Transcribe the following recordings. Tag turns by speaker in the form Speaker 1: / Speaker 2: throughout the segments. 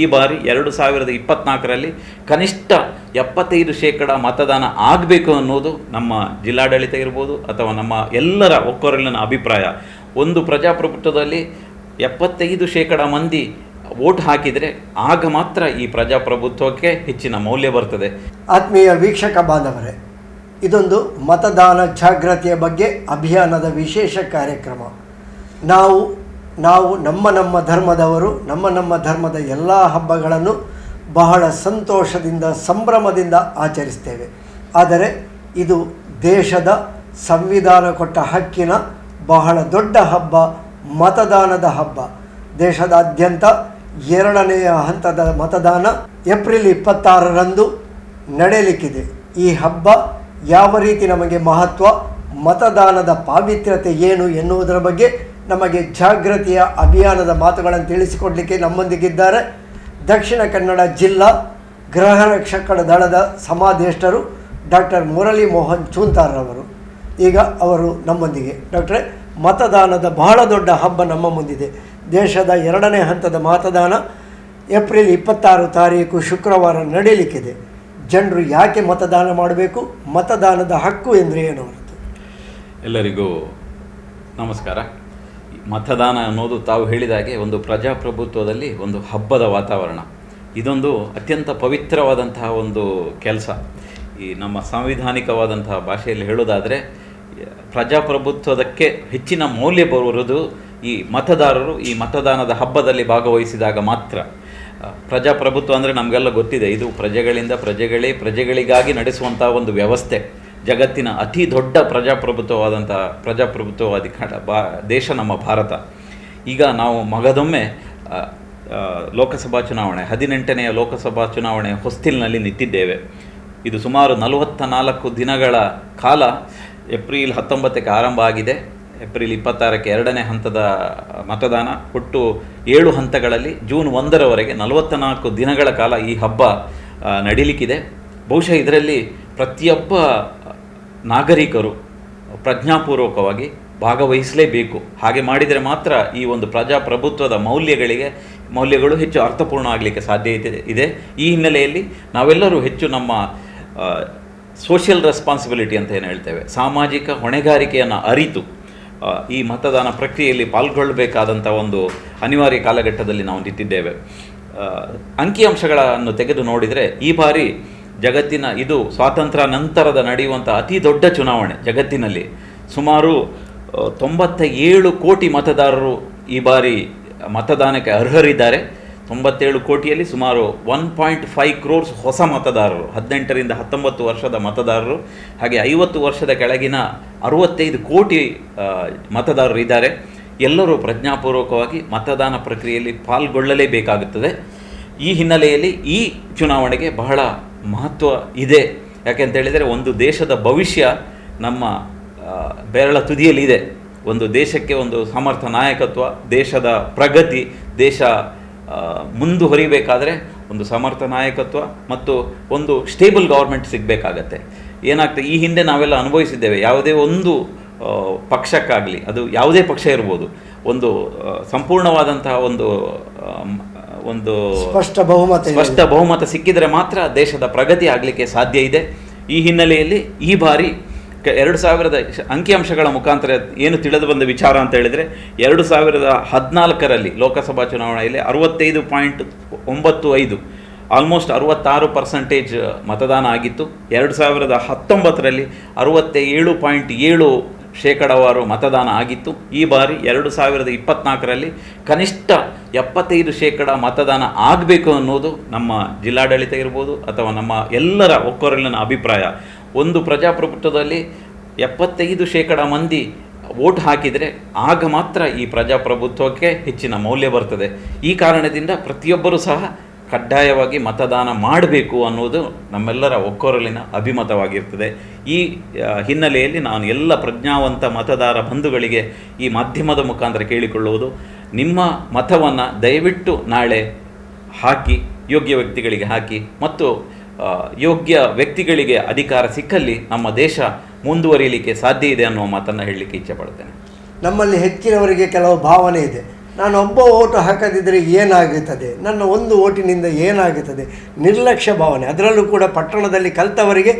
Speaker 1: ಈ ಬಾರಿ ಎರಡು ಸಾವಿರದ ಇಪ್ಪತ್ನಾಲ್ಕರಲ್ಲಿ ಕನಿಷ್ಠ ಎಪ್ಪತ್ತೈದು ಶೇಕಡ ಮತದಾನ ಆಗಬೇಕು ಅನ್ನೋದು ನಮ್ಮ ಜಿಲ್ಲಾಡಳಿತ ಇರ್ಬೋದು ಅಥವಾ ನಮ್ಮ ಎಲ್ಲರ ಒಕ್ಕೊರಲಿನ ಅಭಿಪ್ರಾಯ. ಒಂದು ಪ್ರಜಾಪ್ರಭುತ್ವದಲ್ಲಿ ಎಪ್ಪತ್ತೈದು ಶೇಕಡ ಮಂದಿ ವೋಟ್ ಹಾಕಿದರೆ ಆಗ ಮಾತ್ರ ಈ ಪ್ರಜಾಪ್ರಭುತ್ವಕ್ಕೆ ಹೆಚ್ಚಿನ ಮೌಲ್ಯ ಬರ್ತದೆ.
Speaker 2: ಆತ್ಮೀಯ ವೀಕ್ಷಕ ಬಾಂಧವರೇ, ಇದೊಂದು ಮತದಾನ ಜಾಗೃತಿಯ ಬಗ್ಗೆ ಅಭಿಯಾನದ ವಿಶೇಷ ಕಾರ್ಯಕ್ರಮ. ನಾವು ನಾವು ನಮ್ಮ ನಮ್ಮ ಧರ್ಮದವರು, ನಮ್ಮ ನಮ್ಮ ಧರ್ಮದ ಎಲ್ಲ ಹಬ್ಬಗಳನ್ನು ಬಹಳ ಸಂತೋಷದಿಂದ, ಸಂಭ್ರಮದಿಂದ ಆಚರಿಸ್ತೇವೆ. ಆದರೆ ಇದು ದೇಶದ ಸಂವಿಧಾನ ಕೊಟ್ಟ ಹಕ್ಕಿನ ಬಹಳ ದೊಡ್ಡ ಹಬ್ಬ, ಮತದಾನದ ಹಬ್ಬ. ದೇಶದಾದ್ಯಂತ ಎರಡನೆಯ ಹಂತದ ಮತದಾನ ಏಪ್ರಿಲ್ ಇಪ್ಪತ್ತಾರರಂದು ನಡೆಯಲಿಕ್ಕಿದೆ. ಈ ಹಬ್ಬ ಯಾವ ರೀತಿ ನಮಗೆ ಮಹತ್ವ, ಮತದಾನದ ಪಾವಿತ್ರ್ಯತೆ ಏನು ಎನ್ನುವುದರ ಬಗ್ಗೆ ನಮಗೆ ಜಾಗೃತಿಯ ಅಭಿಯಾನದ ಮಾತುಗಳನ್ನು ತಿಳಿಸಿಕೊಡಲಿಕ್ಕೆ ನಮ್ಮೊಂದಿಗಿದ್ದಾರೆ. ದಕ್ಷಿಣ ಕನ್ನಡ ಜಿಲ್ಲಾ ಗ್ರಹ ರಕ್ಷಕರ ದಳದ ಸಮಾದೇಷ್ಟರು ಡಾಕ್ಟರ್ ಮುರಳಿ ಮೋಹನ್ ಚೂಂತಾರ್ರವರು. ಈಗ ಅವರು ನಮ್ಮೊಂದಿಗೆ. ಡಾಕ್ಟ್ರೆ, ಮತದಾನದ ಬಹಳ ದೊಡ್ಡ ಹಬ್ಬ ನಮ್ಮ ಮುಂದಿದೆ. ದೇಶದ ಎರಡನೇ ಹಂತದ ಮತದಾನ ಏಪ್ರಿಲ್ ಇಪ್ಪತ್ತಾರು ತಾರೀಕು ಶುಕ್ರವಾರ ನಡೀಲಿಕ್ಕಿದೆ. ಜನರು ಯಾಕೆ ಮತದಾನ ಮಾಡಬೇಕು? ಮತದಾನದ ಹಕ್ಕು ಎಂದರೆ ಏನು
Speaker 1: ಎಲ್ಲರಿಗೂ ನಮಸ್ಕಾರ. ಮತದಾನ ಅನ್ನೋದು ತಾವು ಹೇಳಿದ ಹಾಗೆ ಒಂದು ಪ್ರಜಾಪ್ರಭುತ್ವದಲ್ಲಿ ಒಂದು ಹಬ್ಬದ ವಾತಾವರಣ. ಇದೊಂದು ಅತ್ಯಂತ ಪವಿತ್ರವಾದಂತಹ ಒಂದು ಕೆಲಸ. ಈ ನಮ್ಮ ಸಾಂವಿಧಾನಿಕವಾದಂತಹ ಭಾಷೆಯಲ್ಲಿ ಹೇಳೋದಾದರೆ ಪ್ರಜಾಪ್ರಭುತ್ವದಕ್ಕೆ ಹೆಚ್ಚಿನ ಮೌಲ್ಯ ಬರುವುದು ಈ ಮತದಾರರು ಈ ಮತದಾನದ ಹಬ್ಬದಲ್ಲಿ ಭಾಗವಹಿಸಿದಾಗ ಮಾತ್ರ. ಪ್ರಜಾಪ್ರಭುತ್ವ ಅಂದರೆ ನಮಗೆಲ್ಲ ಗೊತ್ತಿದೆ, ಇದು ಪ್ರಜೆಗಳಿಂದ ಪ್ರಜೆಗಳೇ ಪ್ರಜೆಗಳಿಗಾಗಿ ನಡೆಸುವಂಥ ಒಂದು ವ್ಯವಸ್ಥೆ. ಜಗತ್ತಿನ ಅತಿ ದೊಡ್ಡ ಪ್ರಜಾಪ್ರಭುತ್ವವಾದಂಥ ಪ್ರಜಾಪ್ರಭುತ್ವವಾದಿ ಕಡ ಬಾ, ದೇಶ ನಮ್ಮ ಭಾರತ. ಈಗ ನಾವು ಮಗದೊಮ್ಮೆ ಲೋಕಸಭಾ ಚುನಾವಣೆ, ಹದಿನೆಂಟನೆಯ ಲೋಕಸಭಾ ಚುನಾವಣೆ ಹೊಸ್ತಿಲ್ನಲ್ಲಿ ನಿಂತಿದ್ದೇವೆ. ಇದು ಸುಮಾರು ನಲವತ್ತ ನಾಲ್ಕು ದಿನಗಳ ಕಾಲ, ಏಪ್ರಿಲ್ ಹತ್ತೊಂಬತ್ತಕ್ಕೆ ಆರಂಭ ಆಗಿದೆ. ಏಪ್ರಿಲ್ ಇಪ್ಪತ್ತಾರಕ್ಕೆ ಎರಡನೇ ಹಂತದ ಮತದಾನ. ಒಟ್ಟು ಏಳು ಹಂತಗಳಲ್ಲಿ ಜೂನ್ ಒಂದರವರೆಗೆ ನಲವತ್ತ ನಾಲ್ಕು ದಿನಗಳ ಕಾಲ ಈ ಹಬ್ಬ ನಡೀಲಿಕ್ಕಿದೆ. ಬಹುಶಃ ಇದರಲ್ಲಿ ಪ್ರತಿಯೊಬ್ಬ ನಾಗರಿಕರು ಪ್ರಜ್ಞಾಪೂರ್ವಕವಾಗಿ ಭಾಗವಹಿಸಲೇಬೇಕು. ಹಾಗೆ ಮಾಡಿದರೆ ಮಾತ್ರ ಈ ಒಂದು ಪ್ರಜಾಪ್ರಭುತ್ವದ ಮೌಲ್ಯಗಳಿಗೆ, ಮೌಲ್ಯಗಳು ಹೆಚ್ಚು ಅರ್ಥಪೂರ್ಣ ಆಗಲಿಕ್ಕೆ ಸಾಧ್ಯತೆ ಇದೆ ಈ ಹಿನ್ನೆಲೆಯಲ್ಲಿ ನಾವೆಲ್ಲರೂ ಹೆಚ್ಚು ನಮ್ಮ ಸೋಷಿಯಲ್ ರೆಸ್ಪಾನ್ಸಿಬಿಲಿಟಿ ಅಂತ ಏನು ಹೇಳ್ತೇವೆ? ಸಾಮಾಜಿಕ ಹೊಣೆಗಾರಿಕೆಯನ್ನು ಅರಿತು ಈ ಮತದಾನ ಪ್ರಕ್ರಿಯೆಯಲ್ಲಿ ಪಾಲ್ಗೊಳ್ಳಬೇಕಾದಂಥ ಒಂದು ಅನಿವಾರ್ಯ ಕಾಲಘಟ್ಟದಲ್ಲಿ ನಾವು ನಿಂತಿದ್ದೇವೆ. ಅಂಕಿಅಂಶಗಳನ್ನು ತೆಗೆದು ನೋಡಿದರೆ ಈ ಬಾರಿ ಜಗತ್ತಿನ ಇದು ಸ್ವಾತಂತ್ರ್ಯ ನಂತರದ ನಡೆಯುವಂಥ ಅತಿ ದೊಡ್ಡ ಚುನಾವಣೆ ಜಗತ್ತಿನಲ್ಲಿ. ಸುಮಾರು ತೊಂಬತ್ತ ಏಳು ಕೋಟಿ ಮತದಾರರು ಈ ಬಾರಿ ಮತದಾನಕ್ಕೆ ಅರ್ಹರಿದ್ದಾರೆ. ತೊಂಬತ್ತೇಳು ಕೋಟಿಯಲ್ಲಿ ಸುಮಾರು ಒನ್ ಪಾಯಿಂಟ್ ಫೈವ್ ಕ್ರೋರ್ಸ್ ಹೊಸ ಮತದಾರರು, ಹದಿನೆಂಟರಿಂದ ಹತ್ತೊಂಬತ್ತು ವರ್ಷದ ಮತದಾರರು, ಹಾಗೆ ಐವತ್ತು ವರ್ಷದ ಕೆಳಗಿನ ಅರುವತ್ತೈದು ಕೋಟಿ ಮತದಾರರು ಇದ್ದಾರೆ. ಎಲ್ಲರೂ ಪ್ರಜ್ಞಾಪೂರ್ವಕವಾಗಿ ಮತದಾನ ಪ್ರಕ್ರಿಯೆಯಲ್ಲಿ ಪಾಲ್ಗೊಳ್ಳಲೇಬೇಕಾಗುತ್ತದೆ. ಈ ಹಿನ್ನೆಲೆಯಲ್ಲಿ ಈ ಚುನಾವಣೆಗೆ ಬಹಳ ಮಹತ್ವ ಇದೆ. ಯಾಕೆಂತ ಹೇಳಿದರೆ ಒಂದು ದೇಶದ ಭವಿಷ್ಯ ನಮ್ಮ ಬೆರಳ ತುದಿಯಲ್ಲಿ ಇದೆ. ಒಂದು ದೇಶಕ್ಕೆ ಒಂದು ಸಮರ್ಥ ನಾಯಕತ್ವ, ದೇಶದ ಪ್ರಗತಿ, ದೇಶ ಮುಂದುವರಿಬೇಕಾದರೆ ಒಂದು ಸಮರ್ಥ ನಾಯಕತ್ವ ಮತ್ತು ಒಂದು ಸ್ಟೇಬಲ್ ಗೌರ್ಮೆಂಟ್ ಸಿಗಬೇಕಾಗತ್ತೆ. ಏನಾಗ್ತದೆ, ಈ ಹಿಂದೆ ನಾವೆಲ್ಲ ಅನುಭವಿಸಿದ್ದೇವೆ. ಯಾವುದೇ ಒಂದು ಪಕ್ಷಕ್ಕಾಗಲಿ, ಅದು ಯಾವುದೇ ಪಕ್ಷ ಇರ್ಬೋದು. ಒಂದು ಸಂಪೂರ್ಣವಾದಂತಹ ಒಂದು ಒಂದು
Speaker 2: ಸ್ಪಷ್ಟ ಬಹುಮತ.
Speaker 1: ಸ್ಪಷ್ಟ ಬಹುಮತ ಸಿಕ್ಕಿದರೆ ಮಾತ್ರ ದೇಶದ ಪ್ರಗತಿ ಆಗಲಿಕ್ಕೆ ಸಾಧ್ಯ ಇದೆ ಈ ಹಿನ್ನೆಲೆಯಲ್ಲಿ ಈ ಬಾರಿ ಕ- ಎರಡು ಸಾವಿರದ ಅಂಕಿಅಂಶಗಳ ಮುಖಾಂತರ ಏನು ತಿಳಿದು ಬಂದ ವಿಚಾರ ಅಂತ ಹೇಳಿದರೆ ಎರಡು ಸಾವಿರದ ಹದಿನಾಲ್ಕರಲ್ಲಿ ಲೋಕಸಭಾ ಚುನಾವಣೆಯಲ್ಲಿ ಅರವತ್ತೈದು ಪಾಯಿಂಟ್ ಒಂಬತ್ತು ಐದು ಆಲ್ಮೋಸ್ಟ್ ಅರವತ್ತಾರು ಪರ್ಸೆಂಟೇಜ್ ಮತದಾನ ಆಗಿತ್ತು ಎರಡು ಸಾವಿರದ ಹತ್ತೊಂಬತ್ತರಲ್ಲಿ ಅರವತ್ತ ಏಳು ಪಾಯಿಂಟ್ ಏಳು ಶೇಕಡವಾರು ಮತದಾನ ಆಗಿತ್ತು. ಈ ಬಾರಿ ಎರಡು ಸಾವಿರದ ಇಪ್ಪತ್ನಾಲ್ಕರಲ್ಲಿ ಕನಿಷ್ಠ ಎಪ್ಪತ್ತೈದು ಶೇಕಡ ಮತದಾನ ಆಗಬೇಕು ಅನ್ನೋದು ನಮ್ಮ ಜಿಲ್ಲಾಡಳಿತ ಇರ್ಬೋದು ಅಥವಾ ನಮ್ಮ ಎಲ್ಲರ ಒಕ್ಕೊರಲಿನ ಅಭಿಪ್ರಾಯ. ಒಂದು ಪ್ರಜಾಪ್ರಭುತ್ವದಲ್ಲಿ ಎಪ್ಪತ್ತೈದು ಶೇಕಡ ಮಂದಿ ವೋಟ್ ಹಾಕಿದರೆ ಆಗ ಮಾತ್ರ ಈ ಪ್ರಜಾಪ್ರಭುತ್ವಕ್ಕೆ ಹೆಚ್ಚಿನ ಮೌಲ್ಯ ಬರ್ತದೆ. ಈ ಕಾರಣದಿಂದ ಪ್ರತಿಯೊಬ್ಬರೂ ಸಹ ಕಡ್ಡಾಯವಾಗಿ ಮತದಾನ ಮಾಡಬೇಕು ಅನ್ನೋದು ನಮ್ಮೆಲ್ಲರ ಒಕ್ಕೊರಲಿನ ಅಭಿಮತವಾಗಿರ್ತದೆ. ಈ ಹಿನ್ನೆಲೆಯಲ್ಲಿ ನಾನು ಎಲ್ಲ ಪ್ರಜ್ಞಾವಂತ ಮತದಾರ ಬಂಧುಗಳಿಗೆ ಈ ಮಾಧ್ಯಮದ ಮುಖಾಂತರ ಕೇಳಿಕೊಳ್ಳುವುದು, ನಿಮ್ಮ ಮತವನ್ನು ದಯವಿಟ್ಟು ನಾಳೆ ಹಾಕಿ, ಯೋಗ್ಯ ವ್ಯಕ್ತಿಗಳಿಗೆ ಹಾಕಿ ಮತ್ತು ಯೋಗ್ಯ ವ್ಯಕ್ತಿಗಳಿಗೆ ಅಧಿಕಾರ ಸಿಕ್ಕಲ್ಲಿ ನಮ್ಮ ದೇಶ ಮುಂದುವರಿಯಲಿಕ್ಕೆ ಸಾಧ್ಯ ಇದೆ ಅನ್ನುವ ಮಾತನ್ನು ಹೇಳಲಿಕ್ಕೆ ಇಚ್ಛೆ
Speaker 2: ನಮ್ಮಲ್ಲಿ ಹೆಚ್ಚಿನವರಿಗೆ ಕೆಲವು ಭಾವನೆ ಇದೆ. ನಾನು ಒಬ್ಬ ಓಟು ಹಾಕದಿದ್ದರೆ ಏನಾಗುತ್ತದೆ? ನನ್ನ ಒಂದು ಓಟಿನಿಂದ ಏನಾಗುತ್ತದೆ? ನಿರ್ಲಕ್ಷ್ಯ ಭಾವನೆ. ಅದರಲ್ಲೂ ಕೂಡ ಪಟ್ಟಣದಲ್ಲಿ ಕಲಿತವರಿಗೆ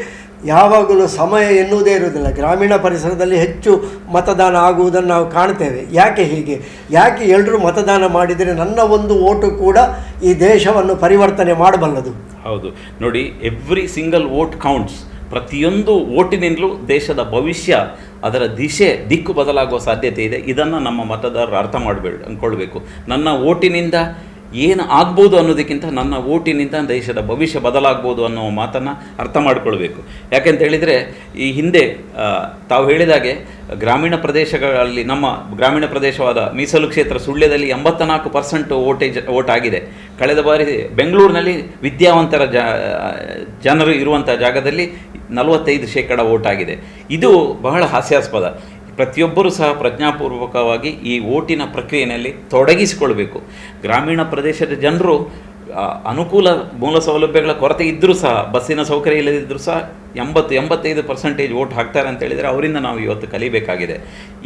Speaker 2: ಯಾವಾಗಲೂ ಸಮಯ ಎನ್ನುವುದೇ ಇರುವುದಿಲ್ಲ. ಗ್ರಾಮೀಣ ಪರಿಸರದಲ್ಲಿ ಹೆಚ್ಚು ಮತದಾನ ಆಗುವುದನ್ನು ನಾವು ಕಾಣ್ತೇವೆ. ಯಾಕೆ ಹೀಗೆ? ಯಾಕೆ ಎಲ್ಲರೂ ಮತದಾನ ಮಾಡಿದರೆ ನನ್ನ ಒಂದು ಓಟು ಕೂಡ ಈ ದೇಶವನ್ನು ಪರಿವರ್ತನೆ ಮಾಡಬಲ್ಲದು?
Speaker 1: ಹೌದು. ನೋಡಿ ಎವ್ರಿ ಸಿಂಗಲ್ ಓಟ್ ಕೌಂಟ್ಸ್ ಪ್ರತಿಯೊಂದು ಓಟಿನಿಂದಲೂ ದೇಶದ ಭವಿಷ್ಯ ಅದರ ದಿಶೆ ದಿಕ್ಕು ಬದಲಾಗುವ ಸಾಧ್ಯತೆ ಇದೆ. ಇದನ್ನು ನಮ್ಮ ಮತದಾರರು ಅರ್ಥ ಮಾಡಬೇಡ ಅಂದ್ಕೊಳ್ಬೇಕು. ನನ್ನ ಓಟಿನಿಂದ ಏನು ಆಗ್ಬೋದು ಅನ್ನೋದಕ್ಕಿಂತ ನನ್ನ ಓಟಿನಿಂದ ದೇಶದ ಭವಿಷ್ಯ ಬದಲಾಗ್ಬೋದು ಅನ್ನೋ ಮಾತನ್ನು ಅರ್ಥ ಮಾಡಿಕೊಳ್ಬೇಕು. ಯಾಕೆಂತ ಹೇಳಿದರೆ, ಈ ಹಿಂದೆ ತಾವು ಹೇಳಿದಾಗೆ ಗ್ರಾಮೀಣ ಪ್ರದೇಶಗಳಲ್ಲಿ ನಮ್ಮ ಗ್ರಾಮೀಣ ಪ್ರದೇಶವಾದ ಮೀಸಲು ಕ್ಷೇತ್ರ ಸುಳ್ಯದಲ್ಲಿ ಎಂಬತ್ತ ನಾಲ್ಕು ಪರ್ಸೆಂಟ್ ವೋಟೇಜ್, ವೋಟ್ ಆಗಿದೆ. ಕಳೆದ ಬಾರಿ ಬೆಂಗಳೂರಿನಲ್ಲಿ ವಿದ್ಯಾವಂತರ ಜ, ಜನರು ಇರುವಂಥ ಜಾಗದಲ್ಲಿ ನಲವತ್ತೈದು ಶೇಕಡ ವೋಟ್ ಆಗಿದೆ. ಇದು ಬಹಳ ಹಾಸ್ಯಾಸ್ಪದ. ಪ್ರತಿಯೊಬ್ಬರೂ ಸಹ ಪ್ರಜ್ಞಾಪೂರ್ವಕವಾಗಿ ಈ ಓಟಿನ ಪ್ರಕ್ರಿಯೆಯಲ್ಲಿ ತೊಡಗಿಸಿಕೊಳ್ಬೇಕು ಗ್ರಾಮೀಣ ಪ್ರದೇಶದ ಜನರು ಅನುಕೂಲ ಮೂಲ ಸೌಲಭ್ಯಗಳ ಕೊರತೆ ಇದ್ದರೂ ಸಹ, ಬಸ್ಸಿನ ಸೌಕರ್ಯ ಇಲ್ಲದಿದ್ದರೂ ಸಹ ಎಂಬತ್ತು, ಎಂಬತ್ತೈದು ಪರ್ಸೆಂಟೇಜ್ ಓಟ್ ಹಾಕ್ತಾರೆ ಅಂತ ಹೇಳಿದರೆ ಅವರಿಂದ ನಾವು ಇವತ್ತು ಕಲಿಬೇಕಾಗಿದೆ.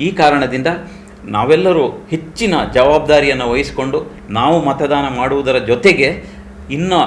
Speaker 1: ಈ ಕಾರಣದಿಂದ ನಾವೆಲ್ಲರೂ ಹೆಚ್ಚಿನ ಜವಾಬ್ದಾರಿಯನ್ನು ವಹಿಸಿಕೊಂಡು ನಾವು ಮತದಾನ ಮಾಡುವುದರ ಜೊತೆಗೆ ಇನ್ನು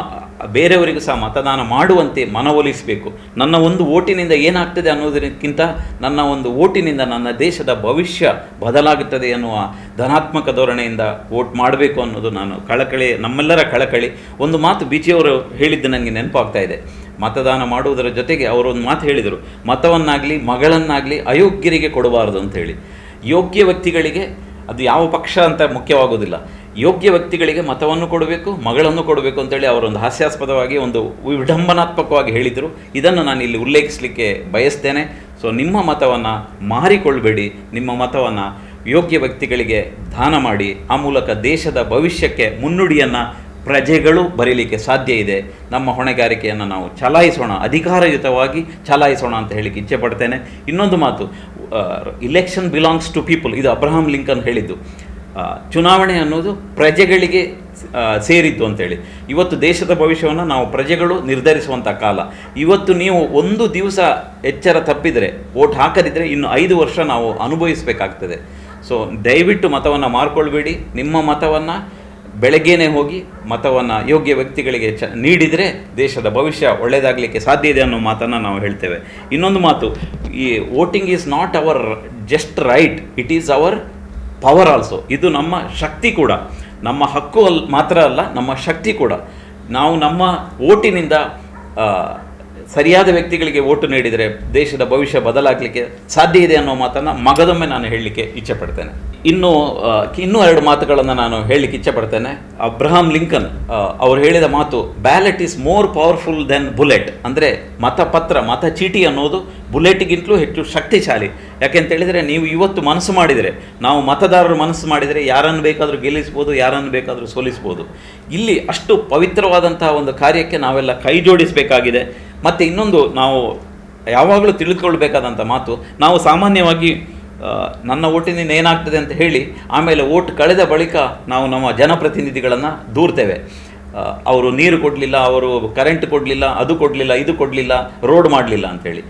Speaker 1: ಬೇರೆಯವರಿಗೂ ಸಹ ಮತದಾನ ಮಾಡುವಂತೆ ಮನವೊಲಿಸಬೇಕು. ನನ್ನ ಒಂದು ಓಟಿನಿಂದ ಏನಾಗ್ತದೆ ಅನ್ನೋದಕ್ಕಿಂತ ನನ್ನ ಒಂದು ಓಟಿನಿಂದ ನನ್ನ ದೇಶದ ಭವಿಷ್ಯ ಬದಲಾಗುತ್ತದೆ ಎನ್ನುವ ಧನಾತ್ಮಕ ಧೋರಣೆಯಿಂದ ವೋಟ್ ಮಾಡಬೇಕು ಅನ್ನೋದು ನಾನು ಕಳಕಳಿ, ನಮ್ಮೆಲ್ಲರ ಕಳಕಳಿ. ಒಂದು ಮಾತು ಬಿಜಿಯವರು ಹೇಳಿದ್ದು ನನಗೆ ನೆನಪಾಗ್ತಾ ಇದೆ. ಮತದಾನ ಮಾಡುವುದರ ಜೊತೆಗೆ ಅವರು ಒಂದು ಮಾತು ಹೇಳಿದರು. ಮತವನ್ನಾಗಲಿ, ಮಗಳನ್ನಾಗಲಿ ಅಯೋಗ್ಯರಿಗೆ ಕೊಡಬಾರದು ಅಂತ ಹೇಳಿ. ಯೋಗ್ಯ ವ್ಯಕ್ತಿಗಳಿಗೆ ಅದು ಯಾವ ಪಕ್ಷ ಅಂತ ಮುಖ್ಯವಾಗುವುದಿಲ್ಲ ಯೋಗ್ಯ ವ್ಯಕ್ತಿಗಳಿಗೆ ಮತವನ್ನು ಕೊಡಬೇಕು, ಮಗಳನ್ನು ಕೊಡಬೇಕು ಅಂತೇಳಿ ಅವರೊಂದು ಹಾಸ್ಯಾಸ್ಪದವಾಗಿ, ಒಂದು ವಿಡಂಬನಾತ್ಮಕವಾಗಿ ಹೇಳಿದರು. ಇದನ್ನು ನಾನು ಇಲ್ಲಿ ಉಲ್ಲೇಖಿಸಲಿಕ್ಕೆ ಬಯಸ್ತೇನೆ. ಸೊ ನಿಮ್ಮ ಮತವನ್ನು ಮಾರಿಕೊಳ್ಳಬೇಡಿ ನಿಮ್ಮ ಮತವನ್ನು ಯೋಗ್ಯ ವ್ಯಕ್ತಿಗಳಿಗೆ ದಾನ ಮಾಡಿ. ಆ ಮೂಲಕ ದೇಶದ ಭವಿಷ್ಯಕ್ಕೆ ಮುನ್ನುಡಿಯನ್ನು ಪ್ರಜೆಗಳು ಬರೀಲಿಕ್ಕೆ ಸಾಧ್ಯ ಇದೆ. ನಮ್ಮ ಹೊಣೆಗಾರಿಕೆಯನ್ನು ನಾವು ಚಲಾಯಿಸೋಣ. ಅಧಿಕಾರಯುತವಾಗಿ ಚಲಾಯಿಸೋಣ ಅಂತ ಹೇಳಿಕ್ಕೆ ಇಚ್ಛೆ ಪಡ್ತೇನೆ. ಇನ್ನೊಂದು ಮಾತು ಇಲೆಕ್ಷನ್ ಬಿಲಾಂಗ್ಸ್ ಟು ಪೀಪಲ್ ಇದು ಅಬ್ರಹಾಂ ಲಿಂಕನ್ ಹೇಳಿದ್ದು. ಚುನಾವಣೆ ಅನ್ನೋದು ಪ್ರಜೆಗಳಿಗೆ ಸೇರಿದ್ದು ಅಂತೇಳಿ. ಇವತ್ತು ದೇಶದ ಭವಿಷ್ಯವನ್ನು ನಾವು ಪ್ರಜೆಗಳು ನಿರ್ಧರಿಸುವಂಥ ಕಾಲ. ಇವತ್ತು ನೀವು ಒಂದು ದಿವಸ ಎಚ್ಚರ ತಪ್ಪಿದರೆ, ವೋಟ್ ಹಾಕದಿದ್ದರೆ ಇನ್ನು ಐದು ವರ್ಷ ನಾವು ಅನುಭವಿಸಬೇಕಾಗ್ತದೆ. ಸೊ ದಯವಿಟ್ಟು ಮತವನ್ನು ಮಾರ್ಕೊಳ್ಬೇಡಿ. ನಿಮ್ಮ ಮತವನ್ನು ಬೆಳಗ್ಗೆನೇ ಹೋಗಿ ಮತವನ್ನು ಯೋಗ್ಯ ವ್ಯಕ್ತಿಗಳಿಗೆ ಚ, ನೀಡಿದರೆ ದೇಶದ ಭವಿಷ್ಯ ಒಳ್ಳೆಯದಾಗಲಿಕ್ಕೆ ಸಾಧ್ಯ ಇದೆ ಅನ್ನೋ ಮಾತನ್ನು ನಾವು ಹೇಳ್ತೇವೆ. ಇನ್ನೊಂದು ಮಾತು, ಈ voting is not our just right, it is our power also ಇದು ನಮ್ಮ ಶಕ್ತಿ ಕೂಡ. ನಮ್ಮ ಹಕ್ಕು ಅಲ್ ಮಾತ್ರ ಅಲ್ಲ, ನಮ್ಮ ಶಕ್ತಿ ಕೂಡ. ನಾವು ನಮ್ಮ ಓಟಿನಿಂದ ಸರಿಯಾದ ವ್ಯಕ್ತಿಗಳಿಗೆ ಓಟು ನೀಡಿದರೆ ದೇಶದ ಭವಿಷ್ಯ ಬದಲಾಗಲಿಕ್ಕೆ ಸಾಧ್ಯ ಇದೆ ಅನ್ನೋ ಮಾತನ್ನು ಮಗದೊಮ್ಮೆ ನಾನು ಹೇಳಲಿಕ್ಕೆ ಇಚ್ಛೆ ಪಡ್ತೇನೆ ಇನ್ನು ಇನ್ನೂ ಎರಡು ಮಾತುಗಳನ್ನು ನಾನು ಹೇಳಲಿಕ್ಕೆ ಇಚ್ಛೆ ಪಡ್ತೇನೆ ಅಬ್ರಹಾಂ ಲಿಂಕನ್ ಅವರು ಹೇಳಿದ ಮಾತು, ballot is more powerful than bullet. ಅಂದರೆ ಮತಪತ್ರ, ಮತ ಚೀಟಿ ಅನ್ನೋದು ಬುಲೆಟ್ಗಿಂತಲೂ ಹೆಚ್ಚು ಶಕ್ತಿಶಾಲಿ. ಯಾಕೆಂತೇಳಿದರೆ ನೀವು ಇವತ್ತು ಮನಸ್ಸು ಮಾಡಿದರೆ, ನಾವು ಮತದಾರರು ಮನಸ್ಸು ಮಾಡಿದರೆ ಯಾರನ್ನು ಬೇಕಾದರೂ ಗೆಲ್ಲಿಸ್ಬೋದು, ಯಾರನ್ನು ಬೇಕಾದರೂ ಸೋಲಿಸ್ಬೋದು. ಇಲ್ಲಿ ಅಷ್ಟು ಪವಿತ್ರವಾದಂತಹ ಒಂದು ಕಾರ್ಯಕ್ಕೆ ನಾವೆಲ್ಲ ಕೈ ಜೋಡಿಸಬೇಕಾಗಿದೆ ಮತ್ತು ಇನ್ನೊಂದು ನಾವು ಯಾವಾಗಲೂ ತಿಳಿದುಕೊಳ್ಬೇಕಾದಂಥ ಮಾತು, ನಾವು ಸಾಮಾನ್ಯವಾಗಿ ನನ್ನ ಓಟಿನಿಂದ ಏನಾಗ್ತದೆ ಅಂತ ಹೇಳಿ, ಆಮೇಲೆ ಓಟ್ ಕಳೆದ ಬಳಿಕ ನಾವು ನಮ್ಮ ಜನಪ್ರತಿನಿಧಿಗಳನ್ನು ದೂರ್ತೇವೆ. ಅವರು ನೀರು ಕೊಡಲಿಲ್ಲ, ಅವರು ಕರೆಂಟ್ ಕೊಡಲಿಲ್ಲ, ಅದು ಕೊಡಲಿಲ್ಲ, ಇದು ಕೊಡಲಿಲ್ಲ ರೋಡ್ ಮಾಡಲಿಲ್ಲ ಅಂಥೇಳಿ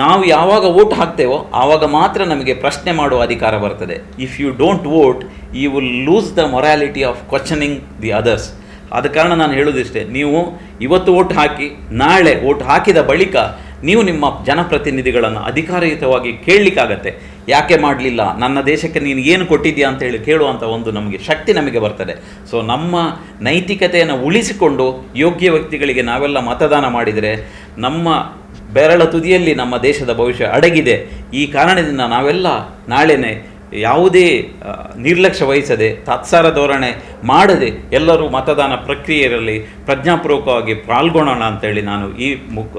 Speaker 1: ನಾವು ಯಾವಾಗ ವೋಟ್ ಹಾಕ್ತೇವೋ, ಆವಾಗ ಮಾತ್ರ ನಮಗೆ ಪ್ರಶ್ನೆ ಮಾಡುವ ಅಧಿಕಾರ ಬರ್ತದೆ. If you don't vote you will lose the morality of questioning the others ಆದ ಕಾರಣ ನಾನು ಹೇಳೋದಿಷ್ಟೇ ನೀವು ಇವತ್ತು ಓಟ್ ಹಾಕಿ, ನಾಳೆ ಓಟ್ ಹಾಕಿದ ಬಳಿಕ ನೀವು ನಿಮ್ಮ ಜನಪ್ರತಿನಿಧಿಗಳನ್ನು ಅಧಿಕಾರಯುತವಾಗಿ ಕೇಳಲಿಕ್ಕಾಗತ್ತೆ. ಯಾಕೆ ಮಾಡಲಿಲ್ಲ? ನನ್ನ ದೇಶಕ್ಕೆ ನೀನು ಏನು ಕೊಟ್ಟಿದ್ಯಾ ಅಂತ ಹೇಳಿ ಕೇಳುವಂಥ ಒಂದು ನಮಗೆ ಶಕ್ತಿ ನಮಗೆ ಬರ್ತದೆ. ಸೊ ನಮ್ಮ ನೈತಿಕತೆಯನ್ನು ಉಳಿಸಿಕೊಂಡು ಯೋಗ್ಯ ವ್ಯಕ್ತಿಗಳಿಗೆ ನಾವೆಲ್ಲ ಮತದಾನ ಮಾಡಿದರೆ ನಮ್ಮ ಬೆರಳ ತುದಿಯಲ್ಲಿ ನಮ್ಮ ದೇಶದ ಭವಿಷ್ಯ ಅಡಗಿದೆ. ಈ ಕಾರಣದಿಂದ ನಾವೆಲ್ಲ ನಾಳೆನೆ ಯಾವುದೇ ನಿರ್ಲಕ್ಷ್ಯ ವಹಿಸದೆ, ತಾತ್ಸಾರ ಧೋರಣೆ ಮಾಡದೆ ಎಲ್ಲರೂ ಮತದಾನ ಪ್ರಕ್ರಿಯೆಯಲ್ಲಿ ಪ್ರಜ್ಞಾಪೂರ್ವಕವಾಗಿ ಪಾಲ್ಗೊಳ್ಳೋಣ ಅಂತೇಳಿ ನಾನು ಈ ಮುಖ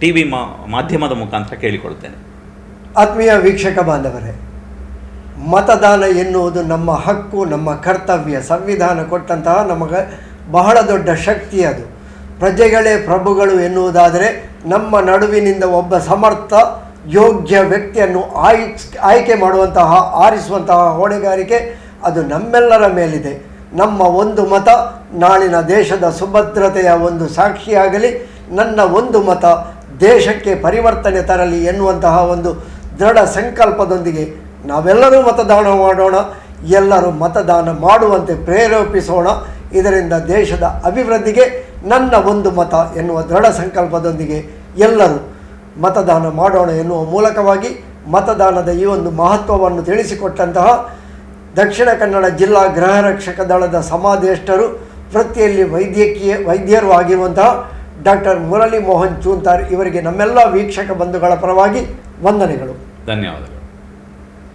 Speaker 1: ಟಿ ವಿ ಮಾಧ್ಯಮದ ಮುಖಾಂತರ ಕೇಳಿಕೊಳ್ತೇನೆ
Speaker 2: ಆತ್ಮೀಯ ವೀಕ್ಷಕ ಬಾಂಧವರೇ, ಮತದಾನ ಎನ್ನುವುದು ನಮ್ಮ ಹಕ್ಕು, ನಮ್ಮ ಕರ್ತವ್ಯ, ಸಂವಿಧಾನ ಕೊಟ್ಟಂತಹ ನಮಗೆ ಬಹಳ ದೊಡ್ಡ ಶಕ್ತಿ ಅದು. ಪ್ರಜೆಗಳೇ ಪ್ರಭುಗಳು ಎನ್ನುವುದಾದರೆ ನಮ್ಮ ನಡುವಿನಿಂದ ಒಬ್ಬ ಸಮರ್ಥ ಯೋಗ್ಯ ವ್ಯಕ್ತಿಯನ್ನು ಆಯ್ ಆಯ್ಕೆ ಮಾಡುವಂತಹ, ಆರಿಸುವಂತಹ ಹೊಣೆಗಾರಿಕೆ ಅದು ನಮ್ಮೆಲ್ಲರ ಮೇಲಿದೆ. ನಮ್ಮ ಒಂದು ಮತ ನಾಳಿನ ದೇಶದ ಸುಭದ್ರತೆಯ ಒಂದು ಸಾಕ್ಷಿಯಾಗಲಿ, ನನ್ನ ಒಂದು ಮತ ದೇಶಕ್ಕೆ ಪರಿವರ್ತನೆ ತರಲಿ ಎನ್ನುವಂತಹ ಒಂದು ದೃಢ ಸಂಕಲ್ಪದೊಂದಿಗೆ ನಾವೆಲ್ಲರೂ ಮತದಾನ ಮಾಡೋಣ, ಎಲ್ಲರೂ ಮತದಾನ ಮಾಡುವಂತೆ ಪ್ರೇರೇಪಿಸೋಣ. ಇದರಿಂದ ದೇಶದ ಅಭಿವೃದ್ಧಿಗೆ ನನ್ನ ಒಂದು ಮತ ಎನ್ನುವ ದೃಢ ಸಂಕಲ್ಪದೊಂದಿಗೆ ಎಲ್ಲರೂ ಮತದಾನ ಮಾಡೋಣ ಎನ್ನುವ ಮೂಲಕವಾಗಿ ಮತದಾನದ ಈ ಒಂದು ಮಹತ್ವವನ್ನು ತಿಳಿಸಿಕೊಟ್ಟಂತಹ ದಕ್ಷಿಣ ಕನ್ನಡ ಜಿಲ್ಲಾ ಗೃಹ ರಕ್ಷಕ ದಳದ ಸಮಾದೇಷ್ಟರು ವೃತ್ತಿಯಲ್ಲಿ ವೈದ್ಯಕೀಯ, ವೈದ್ಯರು ಆಗಿರುವಂತಹ ಡಾಕ್ಟರ್ ಮುರಳಿ ಮೋಹನ್ ಚೂಂತಾರ್ ಇವರಿಗೆ ನಮ್ಮೆಲ್ಲ ವೀಕ್ಷಕ ಬಂಧುಗಳ ಪರವಾಗಿ ವಂದನೆಗಳು.
Speaker 1: ಧನ್ಯವಾದ